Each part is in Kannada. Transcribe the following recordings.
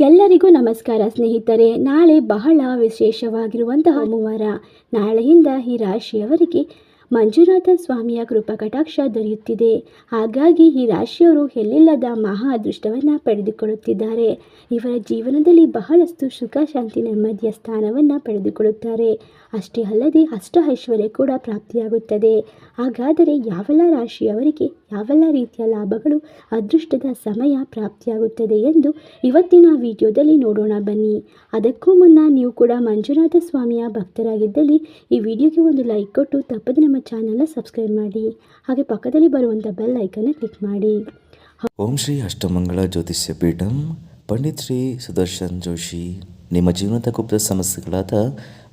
ಎಲ್ಲರಿಗೂ ನಮಸ್ಕಾರ ಸ್ನೇಹಿತರೆ. ನಾಳೆ ಬಹಳ ವಿಶೇಷವಾಗಿರುವಂತಹ ಸೋಮವಾರ. ನಾಳೆಯಿಂದ ಈ ರಾಶಿಯವರಿಗೆ ಮಂಜುನಾಥ ಸ್ವಾಮಿಯ ಕೃಪಾ ಕಟಾಕ್ಷ ದೊರೆಯುತ್ತಿದೆ. ಹಾಗಾಗಿ ಈ ರಾಶಿಯವರು ಎಲ್ಲಿಲ್ಲದ ಮಹಾ ಅದೃಷ್ಟವನ್ನು ಪಡೆದುಕೊಳ್ಳುತ್ತಿದ್ದಾರೆ. ಇವರ ಜೀವನದಲ್ಲಿ ಬಹಳಷ್ಟು ಸುಖ, ಶಾಂತಿ, ನೆಮ್ಮದಿಯ ಸ್ಥಾನವನ್ನು ಪಡೆದುಕೊಳ್ಳುತ್ತಾರೆ. ಅಷ್ಟೇ ಅಲ್ಲದೆ ಅಷ್ಟ ಐಶ್ವರ್ಯ ಕೂಡ ಪ್ರಾಪ್ತಿಯಾಗುತ್ತದೆ. ಹಾಗಾದರೆ ಯಾವೆಲ್ಲ ರಾಶಿಯವರಿಗೆ ಯಾವೆಲ್ಲ ರೀತಿಯ ಲಾಭಗಳು ಅದೃಷ್ಟದ ಸಮಯ ಪ್ರಾಪ್ತಿಯಾಗುತ್ತದೆ ಎಂದು ಇವತ್ತಿನ ವಿಡಿಯೋದಲ್ಲಿ ನೋಡೋಣ ಬನ್ನಿ. ಅದಕ್ಕೂ ಮುನ್ನ ನೀವು ಕೂಡ ಮಂಜುನಾಥ ಸ್ವಾಮಿಯ ಭಕ್ತರಾಗಿದ್ದಲ್ಲಿ ಈ ವಿಡಿಯೋಗೆ ಒಂದು ಲೈಕ್ ಕೊಟ್ಟು ತಪ್ಪದೆ ನಮ್ಮ ಚಾನಲ್ನ ಸಬ್ಸ್ಕ್ರೈಬ್ ಮಾಡಿ. ಹಾಗೆ ಪಕ್ಕದಲ್ಲಿ ಬರುವಂಥ ಬೆಲ್ ಐಕನ್ನ ಕ್ಲಿಕ್ ಮಾಡಿ. ಓಂ ಶ್ರೀ ಅಷ್ಟಮಂಗಳ ಜ್ಯೋತಿಷ್ಯ ಪೀಠಂ, ಪಂಡಿತ್ ಶ್ರೀ ಸುದರ್ಶನ್ ಜೋಶಿ. ನಿಮ್ಮ ಜೀವನದ ಗುಪ್ತ ಸಮಸ್ಯೆಗಳಾದ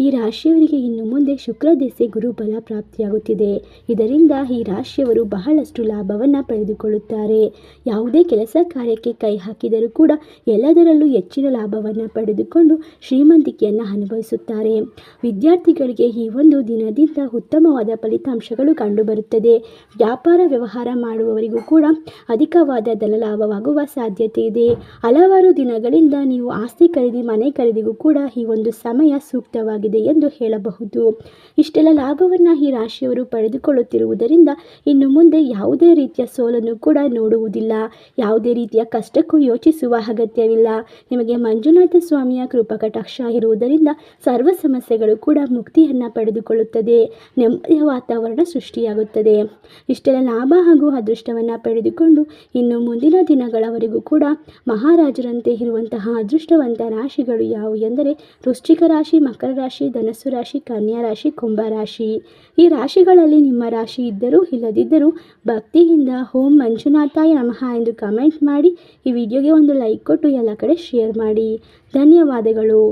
ಈ ರಾಶಿಯವರಿಗೆ ಇನ್ನು ಮುಂದೆ ಶುಕ್ರ ದೆಸೆ ಗುರುಬಲ ಪ್ರಾಪ್ತಿಯಾಗುತ್ತಿದೆ. ಇದರಿಂದ ಈ ರಾಶಿಯವರು ಬಹಳಷ್ಟು ಲಾಭವನ್ನು ಪಡೆದುಕೊಳ್ಳುತ್ತಾರೆ. ಯಾವುದೇ ಕೆಲಸ ಕಾರ್ಯಕ್ಕೆ ಕೈ ಹಾಕಿದರೂ ಕೂಡ ಎಲ್ಲದರಲ್ಲೂ ಹೆಚ್ಚಿನ ಲಾಭವನ್ನು ಪಡೆದುಕೊಂಡು ಶ್ರೀಮಂತಿಕೆಯನ್ನು ಅನುಭವಿಸುತ್ತಾರೆ. ವಿದ್ಯಾರ್ಥಿಗಳಿಗೆ ಈ ಒಂದು ದಿನದಿಂದ ಉತ್ತಮವಾದ ಫಲಿತಾಂಶಗಳು ಕಂಡುಬರುತ್ತದೆ. ವ್ಯಾಪಾರ ವ್ಯವಹಾರ ಮಾಡುವವರಿಗೂ ಕೂಡ ಅಧಿಕವಾದ ಧನ ಲಾಭವಾಗುವ ಸಾಧ್ಯತೆ ಇದೆ. ಹಲವಾರು ದಿನಗಳಿಂದ ನೀವು ಆಸ್ತಿ ಖರೀದಿ, ಮನೆ ಖರೀದಿಗೂ ಕೂಡ ಈ ಒಂದು ಸಮಯ ಸೂಕ್ತವಾಗಿದೆ. ಎಂದು ಹೇಳಬಹುದು. ಇಷ್ಟೆಲ್ಲ ಲಾಭವನ್ನು ಈ ರಾಶಿಯವರು ಪಡೆದುಕೊಳ್ಳುತ್ತಿರುವುದರಿಂದ ಇನ್ನು ಮುಂದೆ ಯಾವುದೇ ರೀತಿಯ ಸೋಲನ್ನು ಕೂಡ ನೋಡುವುದಿಲ್ಲ. ಯಾವುದೇ ರೀತಿಯ ಕಷ್ಟಕ್ಕೂ ಯೋಚಿಸುವ ಅಗತ್ಯವಿಲ್ಲ. ನಿಮಗೆ ಮಂಜುನಾಥ ಸ್ವಾಮಿಯ ಕೃಪಾ ಕಟಾಕ್ಷ ಇರುವುದರಿಂದ ಸರ್ವ ಸಮಸ್ಯೆಗಳು ಕೂಡ ಮುಕ್ತಿಯನ್ನು ಪಡೆದುಕೊಳ್ಳುತ್ತದೆ. ನೆಮ್ಮದಿಯ ವಾತಾವರಣ ಸೃಷ್ಟಿಯಾಗುತ್ತದೆ. ಇಷ್ಟೆಲ್ಲ ಲಾಭ ಹಾಗೂ ಅದೃಷ್ಟವನ್ನು ಪಡೆದುಕೊಂಡು ಇನ್ನು ಮುಂದಿನ ದಿನಗಳವರೆಗೂ ಕೂಡ ಮಹಾರಾಜರಂತೆ ಇರುವಂತಹ ಅದೃಷ್ಟವಂತ ರಾಶಿಗಳು ಯಾವುವು ಎಂದರೆ ವೃಶ್ಚಿಕ ರಾಶಿ, ಮಕರ ರಾಶಿ, ಧನಸ್ಸು ರಾಶಿ, ಕನ್ಯಾ ರಾಶಿ, ಕುಂಭ ರಾಶಿ. ಈ ರಾಶಿಗಳಲ್ಲಿ ನಿಮ್ಮ ರಾಶಿ ಇದ್ದರೂ ಇಲ್ಲದಿದ್ದರೂ ಭಕ್ತಿಯಿಂದ ಓಂ ಮಂಜುನಾಥಾಯ ನಮಃ ಎಂದು ಕಮೆಂಟ್ ಮಾಡಿ ಈ ವಿಡಿಯೋಗೆ ಒಂದು ಲೈಕ್ ಕೊಟ್ಟು ಎಲ್ಲ ಕಡೆ ಶೇರ್ ಮಾಡಿ. ಧನ್ಯವಾದಗಳು.